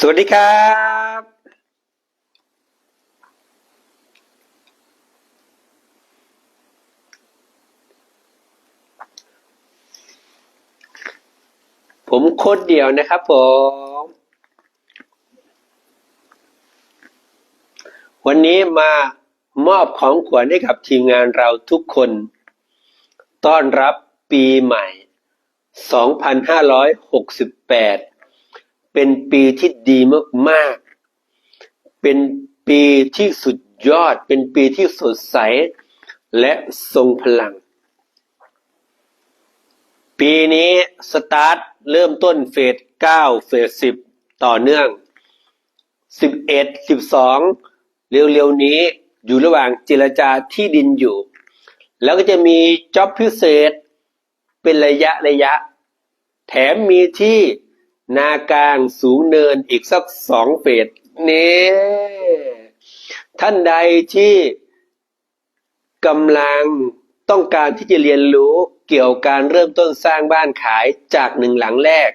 สวัสดีครับ ผมคตรเดียวนะครับผม วันนี้มามอบของขวัญให้กับทีมงานเราทุกคน ต้อนรับปีใหม่ 2568 เป็นปีที่ดีมากๆ เป็นปีที่สุดยอด เป็นปีที่สดใส และทรงพลัง ปีนี้สตาร์ทเริ่มต้นเฟส9เฟส10ต่อเนื่อง11 12เร็วๆนี้อยู่ระหว่างเจรจาที่ดินอยู่ แล้วก็จะมีจ็อบพิเศษเป็นระยะระยะ แถมมีที่ นากลางสูงเนินอีกสักสองเฟสนี่ท่านใดที่กำลังต้องการที่จะเรียนรู้เกี่ยวกับการเริ่มต้นสร้างบ้านขายจากหนึ่งหลังแรก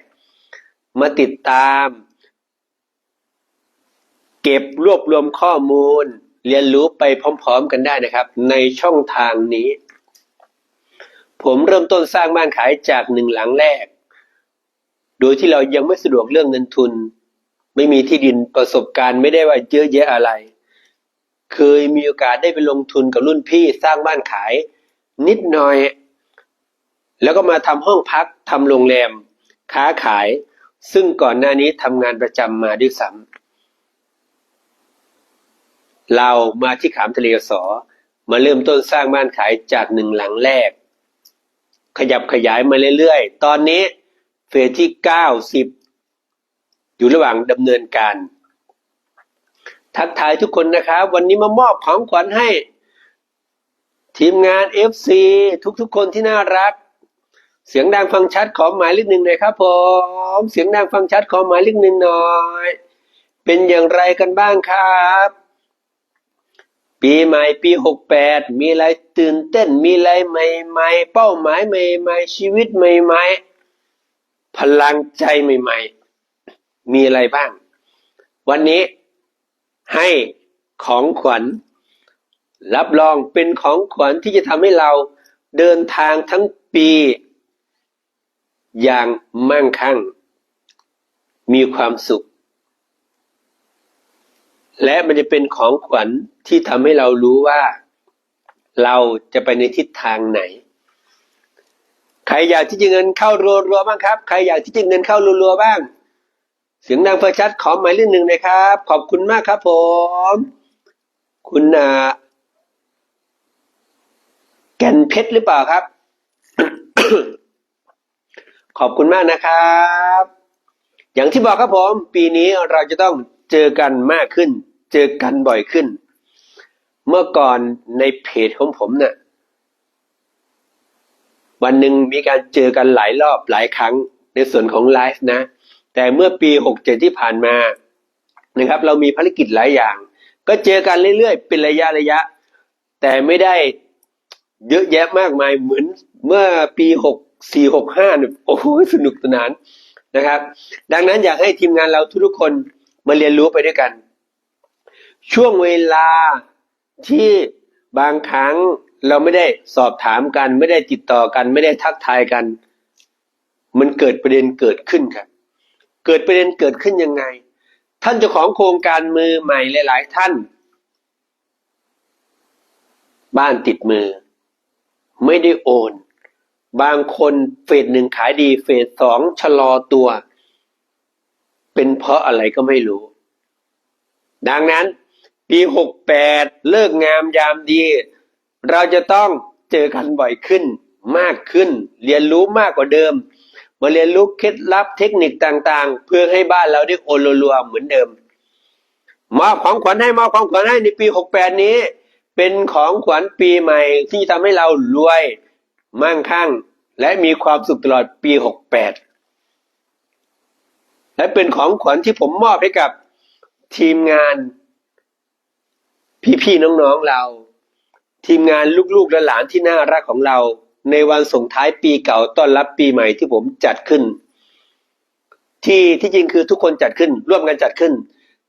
มาติดตาม เก็บรวบรวมข้อมูล เรียนรู้ไปพร้อม ๆ กันได้นะครับ ในช่องทางนี้ ผมเริ่มต้นสร้างบ้านขายจากหนึ่งหลังแรก ดยที่เรายังไม่สะดวกเรื่องเงินทุน ไม่มีที่ดินประสบการณ์ไม่ได้ว่าเยอะแยะอะไร เคยมีโอกาสได้ไปลงทุนกับรุ่นพี่สร้างบ้านขาย นิดหน่อย แล้วก็มาทำห้องพักทำโรงแรม ค้าขาย ซึ่งก่อนหน้านี้ทำงานประจำมาด้วยซ้ำเรามาที่ขามทะเลสอมาเริ่มต้นสร้างบ้านขายจากหนึ่งหลังแรก ขยับขยายมาเรื่อยๆ ตอนนี้ เฟสที่เก้าสิบอยู่ระหว่างดำเนินการ ทักทายทุกคนนะครับ วันนี้มามอบของขวัญให้ ทีมงาน FC ทุกๆคนที่น่ารัก เสียงดังฟังชัดขอหมายเลขหนึ่งหน่อยครับผมเสียงดังฟังชัดขอหมายเลขหนึ่งหน่อย เป็นอย่างไรกันบ้างครับ ปีใหม่ปีหกแปดมีอะไรตื่นเต้นมีอะไรใหม่ ๆ เป้าหมายใหม่ ๆ ชีวิตใหม่ ๆ พลังใจใหม่ ๆ มีอะไรบ้าง วันนี้ให้ของขวัญ รับรองเป็นของขวัญที่จะทำให้เราเดินทางทั้งปี อย่างมั่งคั่ง มีความสุข และมันจะเป็นของขวัญที่ทำให้เรารู้ว่า เราจะไปในทิศทางไหน ใครอยากที่จะเงินเข้ารัวๆบ้างครับ ใครอยากที่จะเงินเข้ารัวๆบ้าง เสียงดังเฟอชัดขอหมายเลขหนึ่งนะครับ ขอบคุณมากครับผม คุณนาแก่นเพชรหรือเปล่าครับ ขอบคุณมากนะครับ อย่างที่บอกครับผม ปีนี้เราจะต้องเจอกันมากขึ้น เจอกันบ่อยขึ้น เมื่อก่อนในเพจของผมเนะ่ะ วันหนึ่งมีการเจอกันหลายรอบหลายครั้งในส่วนของไลฟ์นะ แต่เมื่อปีหกเจที่ผ่านมานะครับ เรามีภารกิจหลายอย่าง ก็เจอกันเรื่อยๆ เป็นระยะระยะ แต่ไม่ได้เยอะแยะมากมายเหมือนเมื่อปีหกสี่หกห้าเนี่ยโอ้โหสนุกสนานนะครับ ดังนั้นอยากให้ทีมงานเราทุกๆคนมาเรียนรู้ไปด้วยกัน ช่วงเวลาที่บางครั้ง เราไม่ได้สอบถามกัน ไม่ได้ติดต่อกัน ไม่ได้ทักทายกัน มันเกิดประเด็นเกิดขึ้นครับ เกิดประเด็นเกิดขึ้นยังไง ท่านเจ้าของโครงการมือใหม่หลาย ๆ ท่าน บ้านติดมือ ไม่ได้โอน บางคนเฟสหนึ่งขายดี เฟสสองชะลอตัว เป็นเพราะอะไรก็ไม่รู้ ดังนั้น ปีหกแปดเลิกงามยามดี เราจะต้องเจอกันบ่อยขึ้นมากขึ้น เรียนรู้มากกว่าเดิม มาเรียนรู้เคล็ดลับเทคนิคต่างๆ เพื่อให้บ้านเราได้โอนรัวๆเหมือนเดิมมอบของขวัญให้มอบของขวัญให้ในปีหกแปดนี้ เป็นของขวัญปีใหม่ที่ทำให้เรารวยมั่งคั่ง และมีความสุขตลอดปีหกแปดและเป็นของขวัญที่ผมมอบให้กับทีมงาน พี่ๆน้องๆเรา ทีมงานลูกๆและหลานที่น่ารักของเรา ในวันส่งท้ายปีเก่าต้อนรับปีใหม่ที่ผมจัดขึ้น ที่ที่จริงคือทุกคนจัดขึ้น ร่วมกันจัดขึ้น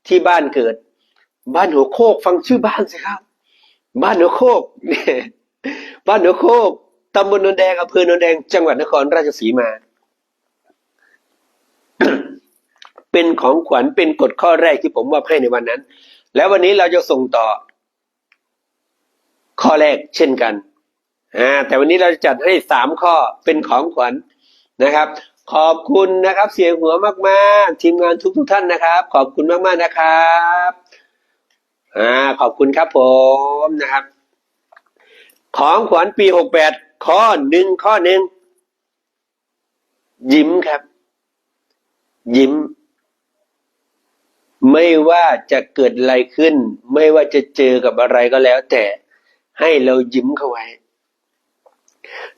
ที่บ้านเกิด บ้านหัวโคกฟังชื่อบ้านสิครับ บ้านหัวโคกเนี่ยบ้านหัวโคกตำบลนนแดงอำเภอนนแดงจังหวัดนครราชสีมา เป็นของขวัญเป็นกฎข้อแรกที่ผมมอบให้ในวันนั้น แล้ววันนี้เราจะส่งต่อ ข้อแรกเช่นกันอ่าแต่วันนี้เราจะจัดให้สามข้อเป็นของขวัญนะครับ ขอบคุณนะครับเสียงหัวมากๆ ทีมงานทุกทุกๆท่านนะครับ ขอบคุณมากๆนะครับอ่าขอบคุณครับผมนะครับ ของขวัญปีหกแปดข้อหนึ่งข้อหนึ่งยิ้มครับ ยิ้ม ไม่ว่าจะเกิดอะไรขึ้น ไม่ว่าจะเจอกับอะไรก็แล้วแต่ ให้เรายิ้มเข้าไว้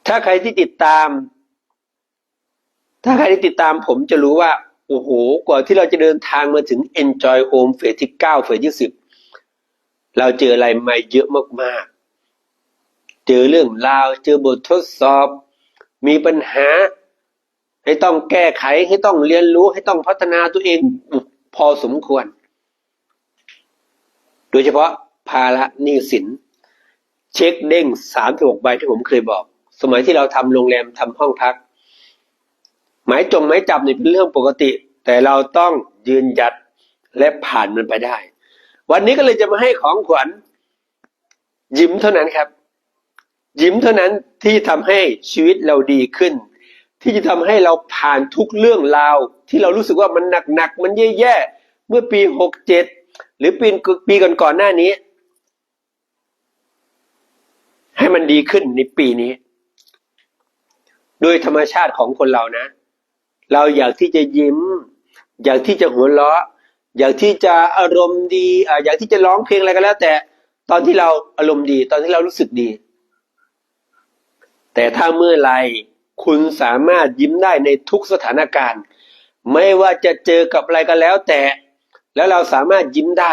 ถ้าใครที่ติดตาม ถ้าใครที่ติดตามผมจะรู้ว่า โอ้โห กว่าที่เราจะเดินทางมาถึง Enjoy Home เฟสที่เก้าเฟสที่สิบเราเจออะไรมาเยอะมากๆ เจอเรื่องราว เจอบททดสอบ มีปัญหา ให้ต้องแก้ไข ให้ต้องเรียนรู้ ให้ต้องพัฒนาตัวเอง พอสมควร โดยเฉพาะภาระหนี้สิน เช็คเด้งสามสิบหกใบที่ผมเคยบอก สมัยที่เราทำโรงแรมทำห้องพัก หมายจงหมายจับนี่เป็นเรื่องปกติ แต่เราต้องยืนหยัดและผ่านมันไปได้ วันนี้ก็เลยจะมาให้ของขวัญ ยิ้มเท่านั้นครับ ยิ้มเท่านั้นที่ทำให้ชีวิตเราดีขึ้น ที่จะทำให้เราผ่านทุกเรื่องราว ที่เรารู้สึกว่ามันหนักๆมันแย่ๆเมื่อปีหกเจ็ดหรือปีปีก่อนๆหน้านี้ ให้มันดีขึ้นในปีนี้ โดยธรรมชาติของคนเรานะ เราอยากที่จะยิ้ม อยากที่จะหัวเราะ อยากที่จะอารมณ์ดีอ่าอยากที่จะร้องเพลงอะไรก็แล้ว แต่ตอนที่เราอารมณ์ดี ตอนที่เรารู้สึกดี แต่ถ้าเมื่อไหรคุณสามารถยิ้มได้ในทุกสถานการณ์ ไม่ว่าจะเจอกับอะไรก็แล้วแต่ แล้วเราสามารถยิ้มได้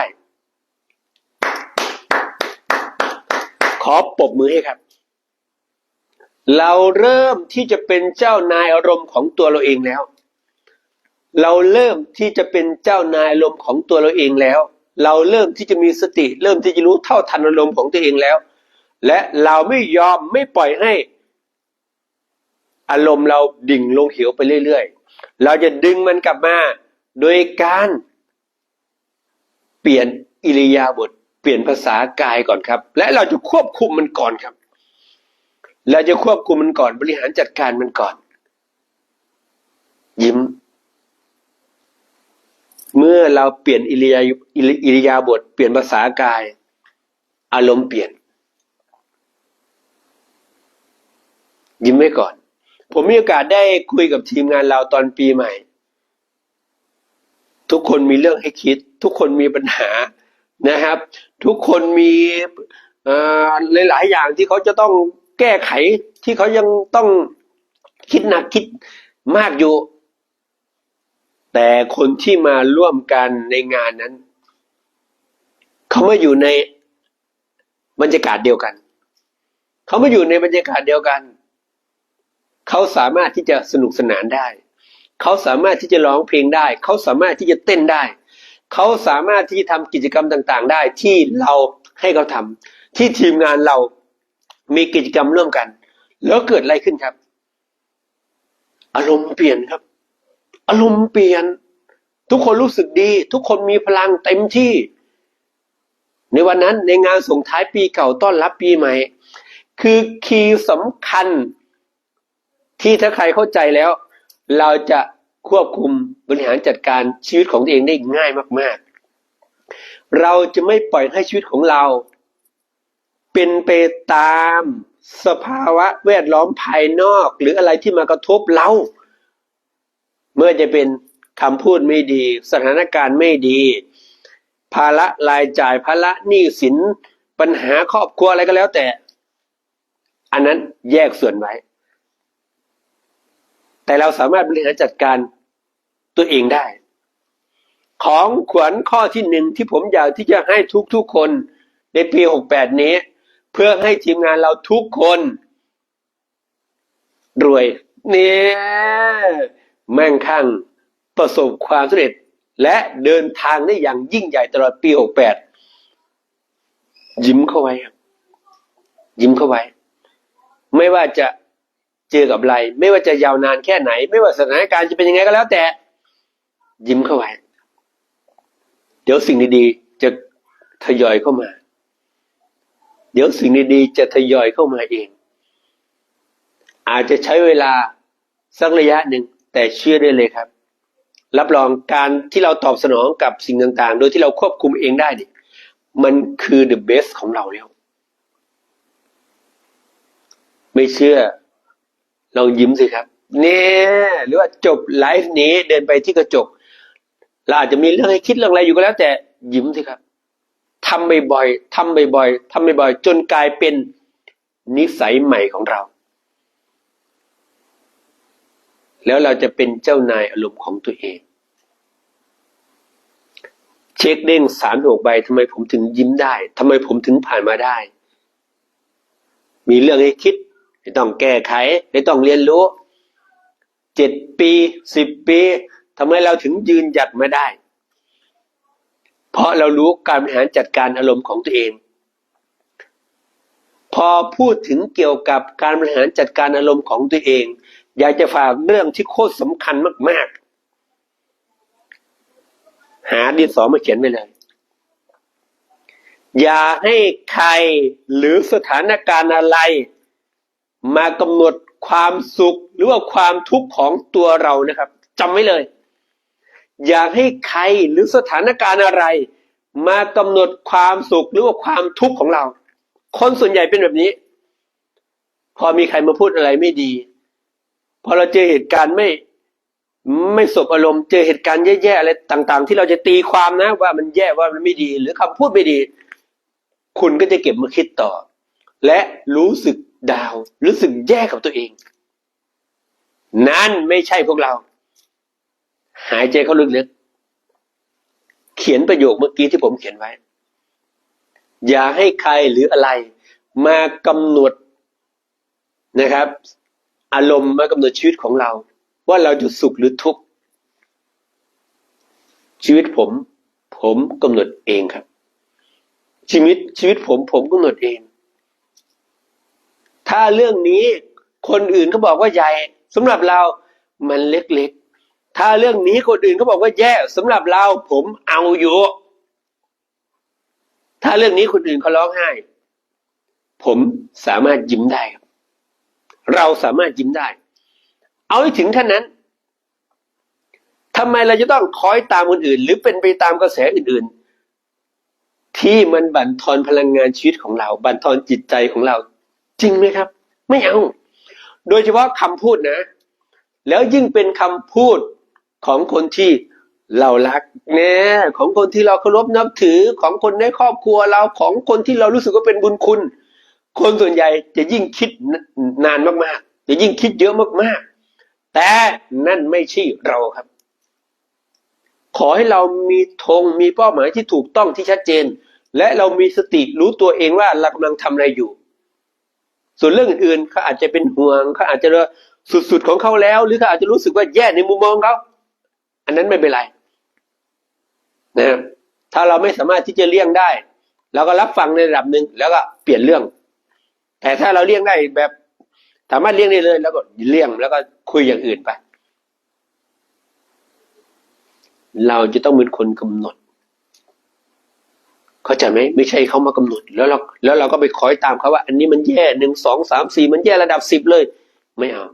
ขอปรบมือให้ครับ เราเริ่มที่จะเป็นเจ้านายอารมณ์ของตัวเราเองแล้ว เราเริ่มที่จะเป็นเจ้านายอารมณ์ของตัวเราเองแล้ว เราเริ่มที่จะมีสติ เริ่มที่จะรู้เท่าทันอารมณ์ของตัวเองแล้ว และเราไม่ยอมไม่ปล่อยให้ อารมณ์เราดิ่งลงเหวไปเรื่อยๆ เราจะดึงมันกลับมา โดยการเปลี่ยนอิริยาบถ ปลี่ยนภาษากายก่อนครับ และเราจะควบคุมมันก่อนครับเราจะควบคุมมันก่อนบริหารจัดการมันก่อน ยิ้ม เมื่อเราเปลี่ยนอิริยาอิริยาบถเปลี่ยนภาษากาย อารมณ์เปลี่ยน ยิ้มไว้ก่อน ผมมีโอกาสได้คุยกับทีมงานเราตอนปีใหม่ ทุกคนมีเรื่องให้คิด ทุกคนมีปัญหา นะครับ ทุกคนมีหลายๆอย่างที่เขาจะต้องแก้ไขที่เขายังต้องคิดหนักคิดมากอยู่ แต่คนที่มาร่วมกันในงานนั้น เขาไม่อยู่ในบรรยากาศเดียวกัน เขาไม่อยู่ในบรรยากาศเดียวกัน เขาสามารถที่จะสนุกสนานได้ เขาสามารถที่จะร้องเพลงได้ เขาสามารถที่จะเต้นได้ เขาสามารถที่จะทำกิจกรรมต่างๆ ได้ที่เราให้เขาทำที่ทีมงานเรามีกิจกรรมร่วมกัน แล้วเกิดอะไรขึ้นครับ อารมณ์เปลี่ยนครับ อารมณ์เปลี่ยน ทุกคนรู้สึกดี ทุกคนมีพลังเต็มที่ ในวันนั้นในงานส่งท้ายปีเก่าต้อนรับปีใหม่ คือคีย์สำคัญที่ถ้าใครเข้าใจแล้ว เราจะควบคุม บริหารจัดการชีวิตของตัวเองได้ง่ายมาก ๆ เราจะไม่ปล่อยให้ชีวิตของเรา เป็นไปตามสภาวะแวดล้อมภายนอก หรืออะไรที่มากระทบเรา เมื่อจะเป็นคำพูดไม่ดี สถานการณ์ไม่ดี ภาระรายจ่ายภาระหนี้สินปัญหาครอบครัวอะไรก็แล้วแต่ อันนั้นแยกส่วนไว้ แต่เราสามารถบริหารจัดการ ตัวเองได้ ของขวัญข้อที่หนึ่งที่ผมอยากที่จะให้ทุกๆคนในปีหกแปดนี้ เพื่อให้ทีมงานเราทุกคน รวยเนี่ยแม่งข้างประสบความสำเร็จ และเดินทางได้อย่างยิ่งใหญ่ตลอดปี 68 ยิ้มเข้าไว้ครับยิ้มเข้าไว้ ไม่ว่าจะเจอกับอะไร ไม่ว่าจะยาวนานแค่ไหน ไม่ว่าสถานการณ์จะเป็นยังไงก็แล้วแต่ ยิ้มเข้าไว้ เดี๋ยวสิ่งดีๆจะทยอยเข้ามา เดี๋ยวสิ่งดีๆจะทยอยเข้ามาเอง อาจจะใช้เวลาสักระยะหนึ่งแต่เชื่อได้เลยครับ รับรองการที่เราตอบสนองกับสิ่งต่างๆ โดยที่เราควบคุมเองได้เนี่ยมันคือ the best ของเราแล้ว ไม่เชื่อลองยิ้มสิครับ เนี่ย หรือว่าจบไลฟ์นี้เดินไปที่กระจก เราอาจจะมีเรื่องให้คิดเรื่องอะไรอยู่ก็แล้ว แต่ยิ้มสิครับทำบ่อยๆทำบ่อยๆทำบ่อยๆจนกลายเป็นนิสัยใหม่ของเรา แล้วเราจะเป็นเจ้านายอารมณ์ของตัวเอง เช็คเด้งสารหกใบทำไมผมถึงยิ้มได้ทำไมผมถึงผ่านมาได้ มีเรื่องให้คิดไม่ต้องแก้ไข ไม่ต้องเรียนรู้เจ็ดปีสิบปี ทำไมเราถึงยืนหยัดไมาได้ เพราะเรารู้การบริหารจัดการอารมณ์ของตัวเอง พอพูดถึงเกี่ยวกับการบริหารจัดการอารมณ์ของตัวเอง อยากจะฝากเรื่องที่โคตรสำคัญมาก ๆ หาดินสอมาเขียนไว้เลยอย่าให้ใครหรือสถานการณ์อะไร มากำหนดความสุขหรือว่าความทุกข์ของตัวเรานะครับจำไว้เลย อย่าให้ใครหรือสถานการณ์อะไร มากำหนดความสุขหรือว่าความทุกข์ของเรา คนส่วนใหญ่เป็นแบบนี้ พอมีใครมาพูดอะไรไม่ดี พอเราเจอเหตุการณ์ไม่ไม่สบอารมณ์เจอเหตุการณ์แย่ๆอะไรต่าง ๆ ที่เราจะตีความนะ ว่ามันแย่ว่ามันไม่ดี หรือคำพูดไม่ดี คุณก็จะเก็บมาคิดต่อ และรู้สึกดาว รู้สึกแย่กับตัวเอง นั่นไม่ใช่พวกเรา หายใจเข้าลึกๆเขียนประโยคเมื่อกี้ที่ผมเขียนไว้ อย่าให้ใครหรืออะไร มากำหนดนะครับ อารมณ์มากำหนดชีวิตของเรา ว่าเราจะสุขหรือทุกข์ชีวิตผม ผมกำหนดเองครับ ชีวิตชีวิตผมผมกำหนดเอง ถ้าเรื่องนี้คนอื่นเขาบอกว่าใหญ่สำหรับเรามันเล็กๆ ถ้าเรื่องนี้คนอื่นเขาบอกว่าแย่สำหรับเราผมเอาอยู่ถ้าเรื่องนี้คนอื่นเขาร้องไห้ ผมสามารถยิ้มได้ครับ เราสามารถยิ้มได้ เอาให้ถึงท่านนั้นทำไมเราจะต้องคอยตามคนอื่น หรือเป็นไปตามกระแสอื่น ๆ ที่มันบั่นทอนพลังงานชีวิตของเรา บั่นทอนจิตใจของเรา จริงไหมครับ ไม่เอา โดยเฉพาะคำพูดนะ แล้วยิ่งเป็นคำพูด ของคนที่เรารักแน่ของคนที่เราเคารพนับถือของคนในครอบครัวเราของคนที่เรารู้สึกว่าเป็นบุญคุณ คนส่วนใหญ่จะยิ่งคิดนานมากๆ จะยิ่งคิดเยอะมากๆ แต่นั่นไม่ใช่เราครับ ขอให้เรามีธงมีเป้าหมายที่ถูกต้องที่ชัดเจน และเรามีสติรู้ตัวเองว่าเรากำลังทำอะไรอยู่ ส่วนเรื่องอื่นๆเขาอาจจะเป็นห่วงเขาอาจจะสุดๆของเขาแล้ว หรือเขาอาจจะรู้สึกว่าแย่ในมุมมองเขา อันนั้นไม่เป็นไรนะครับถ้าเราไม่สามารถที่จะเลี่ยงได้เราก็รับฟังในระดับหนึ่งแล้วก็เปลี่ยนเรื่อง แต่ถ้าเราเลี่ยงได้แบบ สามารถเลี่ยงได้เลย แล้วก็เลี่ยงแล้วก็คุยอย่างอื่นไป เราจะต้องเป็นคนกำหนด เข้าใจไหมไม่ใช่เขามากำหนด แล้วเราแล้วเราก็ไปคอยตามเขาว่า อันนี้มันแย่หนึ่งสองสามสี่มันแย่ระดับสิบเลย ไม่เอา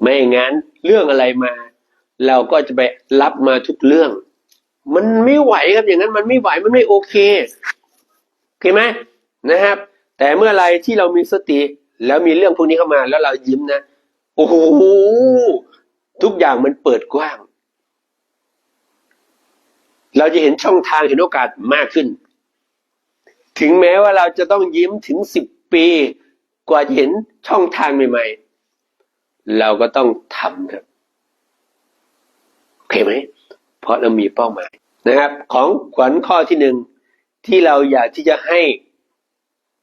ไม่อย่างนั้นเรื่องอะไรมา เราก็จะไปรับมาทุกเรื่อง มันไม่ไหวครับอย่างนั้นมันไม่ไหวมันไม่โอเคโอเคไหมนะครับ แต่เมื่อไรที่เรามีสติ แล้วมีเรื่องพวกนี้เข้ามา แล้วเรายิ้มนะโอ้โหทุกอย่างมันเปิดกว้าง เราจะเห็นช่องทางเห็นโอกาสมากขึ้น ถึงแม้ว่าเราจะต้องยิ้มถึงสิบปี กว่าจะเห็นช่องทางใหม่ ๆ เราก็ต้องทำครับ คไหมเพราะเรามีเป้าหมายนะครับ ของขวัญข้อที่หนึ่งที่เราอยากที่จะให้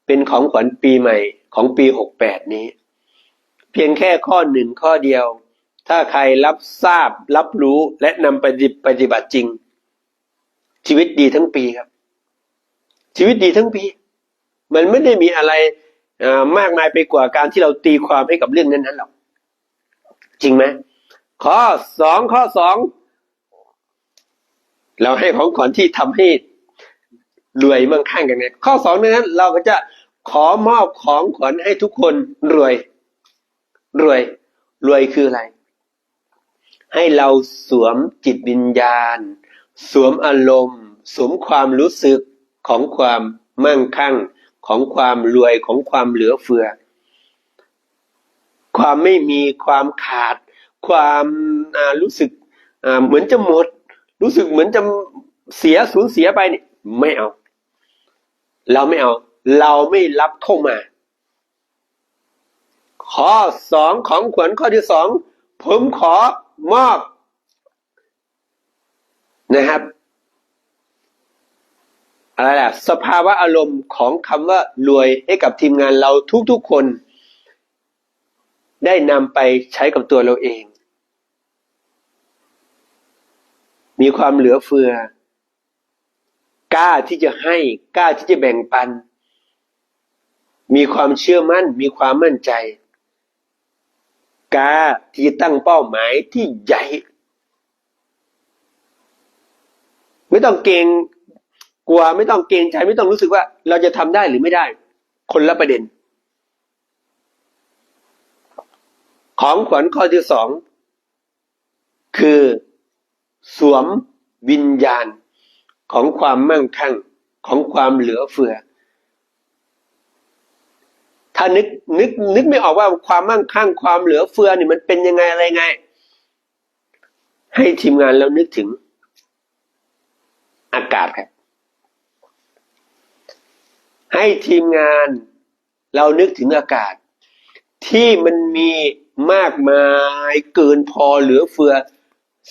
เป็นของขวัญปีใหม่ของปีหกแปดนี้ เพียงแค่ข้อหนึ่งข้อเดียว ถ้าใครรับทราบ รับรู้และนำไปปฏิบัติจริง ชีวิตดีทั้งปีครับ ชีวิตดีทั้งปี มันไม่ได้มีอะไรมากมายไปกว่าการที่เราตีความให้กับเรื่องนั้นๆหรอกจริงไหมข้อสองข้อสอง เราให้ของขวัญที่ทำให้รวยมั่งคั่งกันเนี่ยข้อสองนั้น เราก็จะขอมอบของขวัญให้ทุกคนรวย รวย รวยคืออะไร ให้เราสวมจิตวิญญาณ สวมอารมณ์ สวมความรู้สึกของความมั่งคั่ง ของความรวยของความเหลือเฟือ ความไม่มีความขาด ความรู้สึกเหมือนจะหมด รู้สึกเหมือนจะเสียสูญเสียไปเนี่ยไม่เอา เราไม่เอา เราไม่รับเข้ามา ข้อสองของขวัญข้อที่สองผมขอมอบ นะครับอะไรล่ะสภาวะอารมณ์ของคำว่ารวยให้กับทีมงานเราทุกๆคน ได้นำไปใช้กับตัวเราเอง มีความเหลือเฟือ กล้าที่จะให้ กล้าที่จะแบ่งปัน มีความเชื่อมั่น มีความมั่นใจ กล้าที่ตั้งเป้าหมายที่ใหญ่ ไม่ต้องเกรงกลัวไม่ต้องเกรงใจ ไม่ต้องรู้สึกว่า เราจะทำได้หรือไม่ได้ คนละประเด็น ของขวัญข้อที่สองคือ สวมวิญญาณของความมั่งคั่งของความเหลือเฟือ ถ้านึกนึกนึกไม่ออกว่าความมั่งคั่งความเหลือเฟือนี่มันเป็นยังไงอะไรไง ให้ทีมงานเรานึกถึง อากาศครับ ให้ทีมงานเรานึกถึงอากาศ ที่มันมีมากมายเกินพอเหลือเฟือ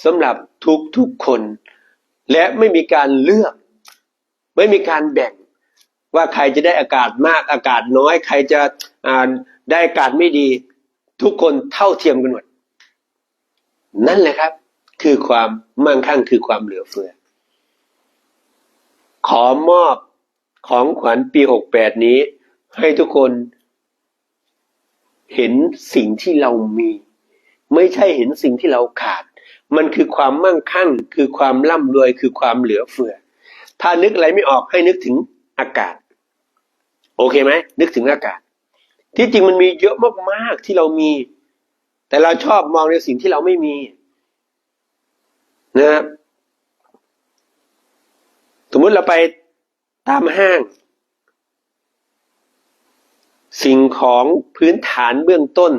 สำหรับ ทุกทุกๆคน และไม่มีการเลือก ไม่มีการแบ่งว่าใครจะได้อากาศมากอากาศน้อย ใครจะได้อากาศไม่ดีทุกคนเท่าเทียมกันหมดนั่นแหละครับ คือความมั่งคั่งคือความเหลือเฟือ ขอมอบของขวัญปีหกแปดนี้ ให้ทุกคน เห็นสิ่งที่เรามี ไม่ใช่เห็นสิ่งที่เราขาด มันคือความมั่งคั่ง คือความร่ำรวยคือความเหลือเฟือ ถ้านึกอะไรไม่ออกให้นึกถึงอากาศ โอเคไหมนึกถึงอากาศ ที่จริงมันมีเยอะมากๆที่เรามี แต่เราชอบมองในสิ่งที่เราไม่มีนะครับสมมุติเราไปตามห้าง สิ่งของพื้นฐานเบื้องต้น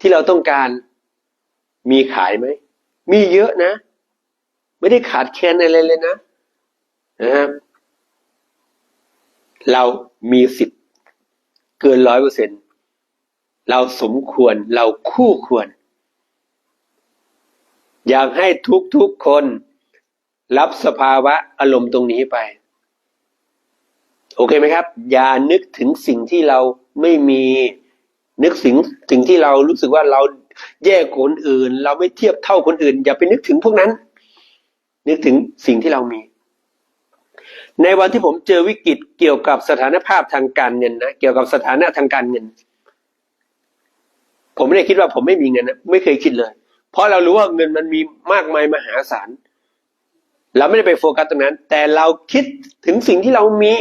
ที่เราต้องการมีขายไหม มีเยอะนะ ไม่ได้ขาดแคลนอะไรเลยนะนะครับเรามีสิทธิ์เกินร้อยเปอร์เซ็นเราสมควรเราคู่ควร อยากให้ทุกๆคน รับสภาวะอารมณ์ตรงนี้ไป โอเคไหมครับ อย่านึกถึงสิ่งที่เราไม่มีนึกสิ่งสิ่งที่เรารู้สึกว่าเรา แย่กว่าคนอื่น เราไม่เทียบเท่าคนอื่น อย่าไปนึกถึงพวกนั้น นึกถึงสิ่งที่เรามี ในวันที่ผมเจอวิกฤตเกี่ยวกับสถานภาพทางการเงินนะเกี่ยวกับสถานะทางการเงิน ผมไม่ได้คิดว่าผมไม่มีเงินนะไม่เคยคิดเลย เพราะเรารู้ว่าเงินมันมีมากมายมหาศาลเราไม่ได้ไปโฟกัสตรงนั้น แต่เราคิดถึงสิ่งที่เรามี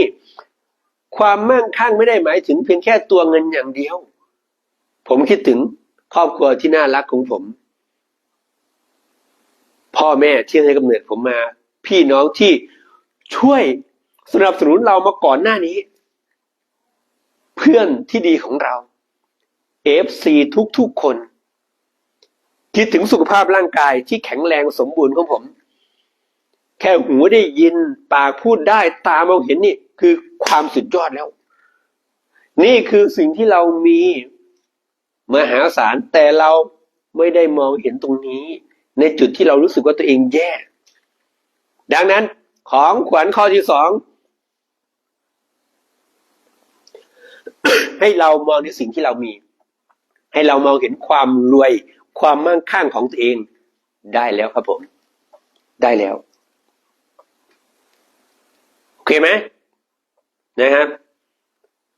ความมั่งคั่งไม่ได้หมายถึงเพียงแค่ตัวเงินอย่างเดียว ผมคิดถึง ครอบครัวที่น่ารักของผม พ่อแม่ที่ให้กำเนิดผมมา พี่น้องที่ช่วยสนับสนุนเรามาก่อนหน้านี้ เพื่อนที่ดีของเรา FC ทุกๆคน คิดถึงสุขภาพร่างกายที่แข็งแรงสมบูรณ์ของผม แค่หูได้ยินปากพูดได้ตามองเห็นนี่คือความสุดยอดแล้ว นี่คือสิ่งที่เรามี มหาศาลแต่เราไม่ได้มองเห็นตรงนี้ ในจุดที่เรารู้สึกว่าตัวเองแย่ ดังนั้นของขวัญข้อที่สองให้เรามองในสิ่งที่เรามี ให้เรามองเห็นความรวย ความมั่งคั่งของตัวเองได้แล้วครับผม ได้แล้วโอเคไหมนะครับ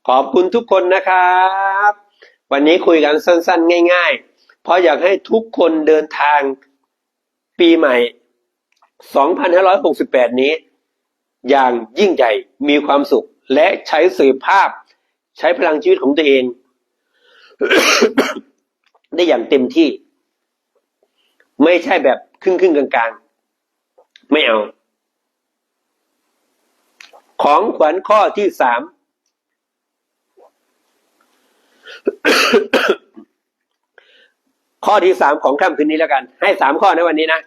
ขอบคุณทุกคนนะครับ วันนี้คุยกันสั้น ๆ ง่าย ๆ เพราะอยากให้ทุกคนเดินทางปีใหม่ 2568 นี้ อย่างยิ่งใหญ่มีความสุข และใช้สื่อภาพ ใช้พลังชีวิตของตัวเอง ได้อย่างเต็มที่ ไม่ใช่แบบครึ่งครึ่งๆกลางๆ ไม่เอา ของขวัญข้อที่สาม ข้อที่สามของค่ำคืนนี้แล้วกัน ให้สามข้อในวันนี้นะ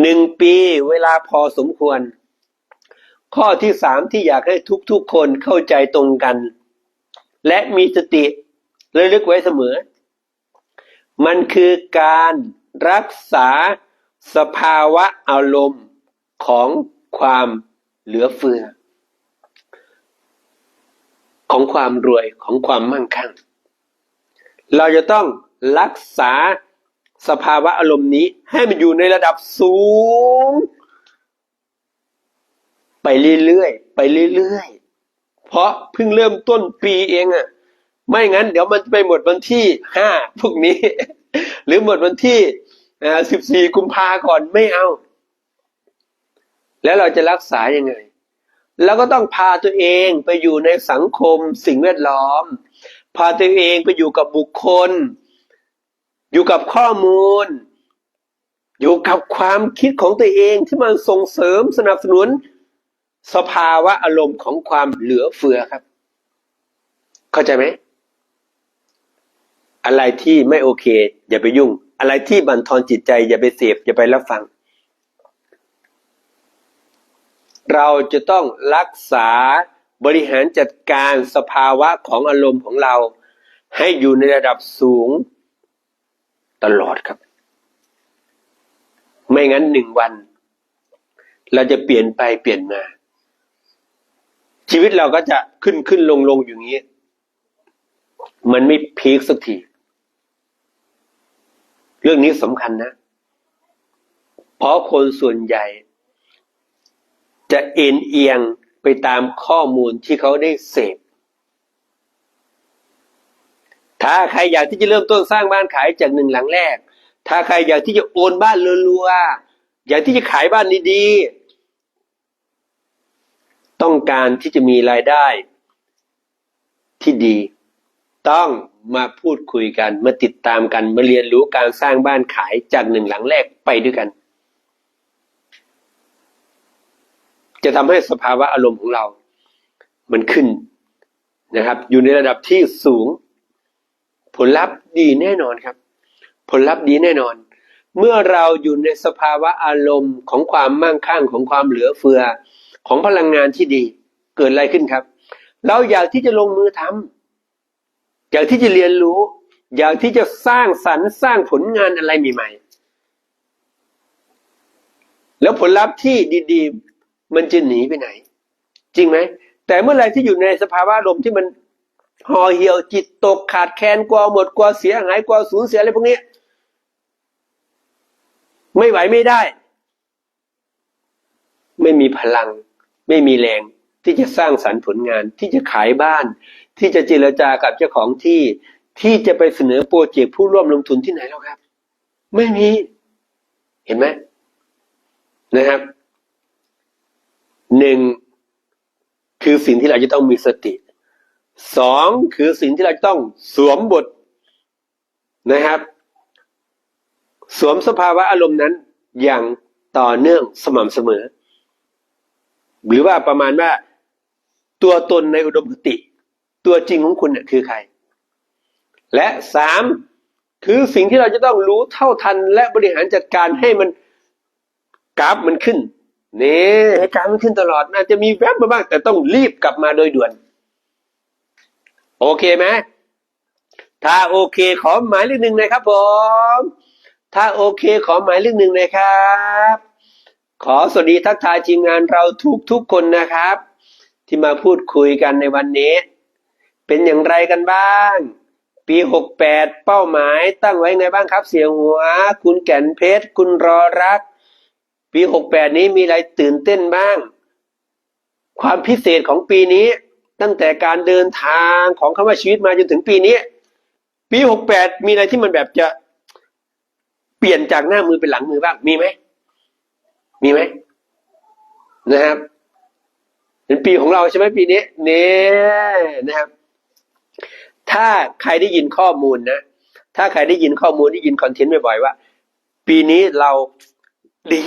หนึ่งปีเวลาพอสมควร ข้อที่สามที่อยากให้ทุกๆคนเข้าใจตรงกัน และมีสติระลึกไว้เสมอ มันคือการรักษาสภาวะอารมณ์ของความ เหลือเฟือ ของความรวยของความมั่งคั่ง เราจะต้องรักษาสภาวะอารมณ์นี้ให้มันอยู่ในระดับสูง ไปเรื่อยๆไปเรื่อยๆเพราะเพิ่งเริ่มต้นปีเองอะ่ะไม่งั้น เดี๋ยวมันจะไปหมดวันที่ห้าพวกนี้ หรือหมดวันที่สิบสี่กุมภาก่อนไม่เอา แล้วเราจะรักษายังไงเราก็ต้องพาตัวเองไปอยู่ในสังคมสิ่งแวดล้อม พาตัวเองไปอยู่กับบุคคล อยู่กับข้อมูล อยู่กับความคิดของตัวเองที่มันส่งเสริมสนับสนุน สภาวะอารมณ์ของความเหลือเฟือครับ เข้าใจไหมอะไรที่ไม่โอเค อย่าไปยุ่ง อะไรที่บั่นทอนจิตใจ อย่าไปเสพอย่าไปรับฟัง เราจะต้องรักษาบริหารจัดการสภาวะของอารมณ์ของเรา ให้อยู่ในระดับสูง ตลอดครับ ไม่งั้นหนึ่งวัน เราจะเปลี่ยนไปเปลี่ยนมา ชีวิตเราก็จะขึ้นขึ้นลงลงอย่างนี้ มันไม่พีคสักที เรื่องนี้สำคัญนะ เพราะคนส่วนใหญ่ จะเอ็นเอียงไปตามข้อมูลที่เขาได้เสพ ถ้าใครอยากที่จะเริ่มต้นสร้างบ้านขายจากหนึ่งหลังแรก ถ้าใครอยากที่จะโอนบ้านรัวๆ อยากที่จะขายบ้านดีๆ ต้องการที่จะมีรายได้ ที่ดี ต้องมาพูดคุยกัน มาติดตามกัน มาเรียนรู้การสร้างบ้านขายจากหนึ่งหลังแรกไปด้วยกัน จะทำให้สภาวะอารมณ์ของเรา มันขึ้นนะครับ อยู่ในระดับที่สูง ผลลัพธ์ดีแน่นอนครับ ผลลัพธ์ดีแน่นอน เมื่อเราอยู่ในสภาวะอารมณ์ของความมั่งคั่งของความเหลือเฟือของพลังงานที่ดีเกิดอะไรขึ้นครับ เราอยากที่จะลงมือทำอยากที่จะเรียนรู้ อยากที่จะสร้างสรรค์สร้างผลงานอะไรใหม่ๆแล้วผลลัพธ์ที่ดีๆ มันจะหนีไปไหน จริงไหม แต่เมื่อไรที่อยู่ในสภาวะอารมที่มันห่อเหี่ยวจิตตกขาดแคลนกลัวหมดกลัวเสียหายกลัวสูญเสียอะไรพวกนี้ ไม่ไหวไม่ได้ ไม่มีพลัง ไม่มีแรงที่จะสร้างสรรค์ผลงาน ที่จะขายบ้าน ที่จะเจรจากับเจ้าของที่ ที่จะไปเสนอโปรเจกต์ผู้ร่วมลงทุนที่ไหนแล้วครับ ไม่มี เห็นไหมนะครับ หนึ่งคือสิ่งที่เราจะต้องมีสติสองคือสิ่งที่เราต้องสวมบทนะครับ สวมสภาวะอารมณ์นั้น อย่างต่อเนื่องสม่ำเสมอ หรือว่าประมาณว่าตัวตนในอุดมคติ ตัวจริงของคุณเนี่ยคือใคร และสามคือสิ่งที่เราจะต้องรู้เท่าทันและบริหารจัดการให้มันกราฟมันขึ้น นี่ให้กราฟมันขึ้นตลอดอาจจะมีแวบมาบ้าง แต่ต้องรีบกลับมาโดยด่วน โอเคไหมถ้าโอเคขอหมายเลขหนึ่งนะครับผมถ้าโอเคขอหมายเลขหนึ่งนะครับ ขอสวัสดีทักทายทีมงานเราทุกทุกคนนะครับ ที่มาพูดคุยกันในวันนี้ เป็นอย่างไรกันบ้าง ปีหกแปดเป้าหมายตั้งไว้ไงบ้างครับ เสียหัว คุณแก่นเพชร คุณรอรัก ปีหกแปดนี้มีอะไรตื่นเต้นบ้าง ความพิเศษของปีนี้ ตั้งแต่การเดินทางของคำว่าชีวิตมาจนถึงปีนี้ ปีหกแปดมีอะไรที่มันแบบจะเปลี่ยนจากหน้ามือเป็นหลังมือบ้าง มีไหม มีไหมนะครับเป็นปีของเราใช่ไหมปีนี้เนี่ยนะครับ ถ้าใครได้ยินข้อมูลนะถ้าใครได้ยินข้อมูลได้ยินคอนเทนต์บ่อยๆว่า ปีนี้เราดี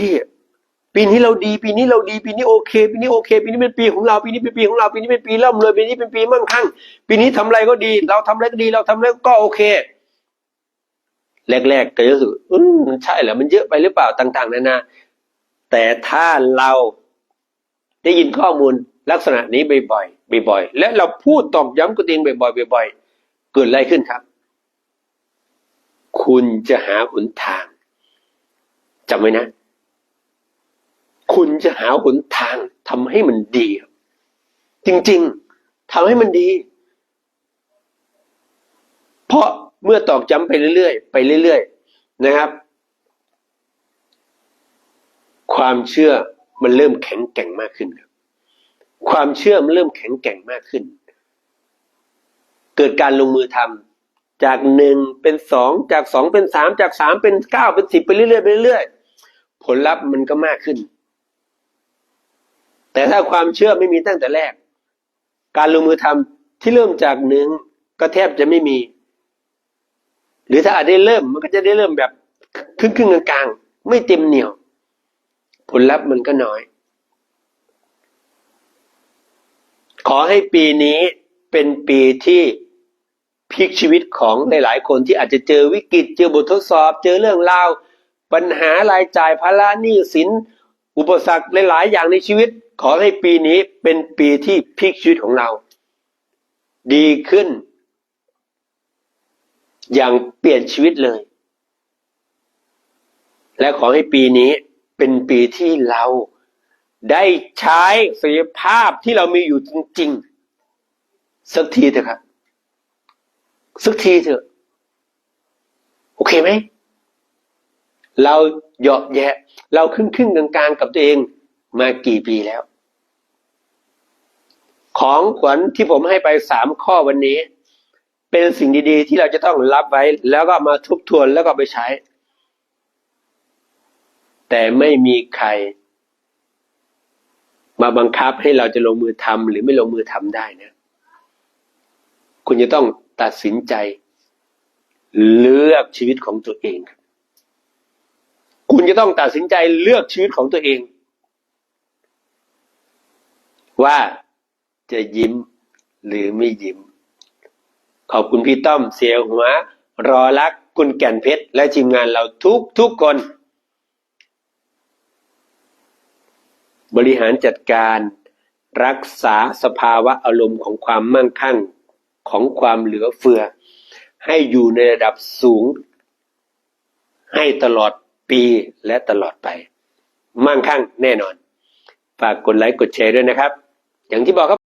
ปีนี้เราดี ปีนี้เราดี ปีนี้โอเค ปีนี้โอเค ปีนี้เป็นปีของเรา ปีนี้เป็นปีของเรา ปีนี้เป็นปีร่ำรวย ปีนี้เป็นปีมั่งคั่ง ปีนี้ทำอะไรก็ดี เราทำอะไรก็ดี เราทำอะไรก็โอเค แรกๆก็จะรู้สึกอืมมันใช่เหรอ มันเยอะไปหรือเปล่าต่างๆนานา แต่ถ้าเราได้ยินข้อมูลลักษณะนี้บ่อยๆ บ่อยๆ และเราพูดตอกย้ำกับตัวเองบ่อยๆ บ่อยๆ เกิดอะไรขึ้นครับ คุณจะหาหนทางจำไว้นะ คุณจะหาหนทางทำให้มันดี จริงๆทำให้มันดี เพราะเมื่อตอกย้ำไปเรื่อยๆไปเรื่อยๆนะครับ ความเชื่อมันเริ่มแข็งแกร่งมากขึ้นครับความเชื่อมันเริ่มแข็งแกร่งมากขึ้น เกิดการลงมือทำจากหนึ่งเป็นสองจากสองเป็นสามจากสามเป็นเก้าเป็นสิบไปเรื่อยๆไปเรื่อยๆผลลัพธ์มันก็มากขึ้น แต่ถ้าความเชื่อไม่มีตั้งแต่แรก การลงมือทำที่เริ่มจากหนึ่งก็แทบจะไม่มี หรือถ้าอาจได้เริ่มมันก็จะได้เริ่มแบบครึ่งครึ่งๆกลางๆไม่เต็มเหนียว ผลลัพธ์มันก็น้อย ขอให้ปีนี้เป็นปีที่พลิกชีวิตของหลายๆคนที่อาจจะเจอวิกฤตเจอบททดสอบ เจอเรื่องราว ปัญหารายจ่ายภาระหนี้สิน อุปสรรคหลายๆอย่างในชีวิต ขอให้ปีนี้เป็นปีที่พลิกชีวิตของเรา ดีขึ้น อย่างเปลี่ยนชีวิตเลย และขอให้ปีนี้เป็นปีที่เราได้ใช้ศักยภาพที่เรามีอยู่จริง ๆ สักทีเถอะครับ สักทีเถอะ โอเคไหม เราเหยาะแยะ เราครึ่งครึ่งกลางๆกับตัวเอง มากี่ปีแล้ว ของขวัญที่ผมให้ไปสามข้อวันนี้ เป็นสิ่งดีๆ ที่เราจะต้องรับไว้ แล้วก็มาทบทวนแล้วก็ไปใช้ แต่ไม่มีใคร มาบังคับให้เราจะลงมือทำหรือไม่ลงมือทำได้นะ คุณจะต้องตัดสินใจ เลือกชีวิตของตัวเอง คุณจะต้องตัดสินใจเลือกชีวิตของตัวเอง ว่าจะยิ้มหรือไม่ยิ้ม ขอบคุณพี่ต้อมเสียหัว รอรักคุณแก่นเพชร และทีมงานเราทุกทุกคน บริหารจัดการรักษาสภาวะอารมณ์ของความมั่งคั่งของความเหลือเฟือ ให้อยู่ในระดับสูง ให้ตลอดปีและตลอดไป มั่งคั่งแน่นอน ฝากกดไลค์กดแชร์ด้วยนะครับ อย่างที่บอกครับ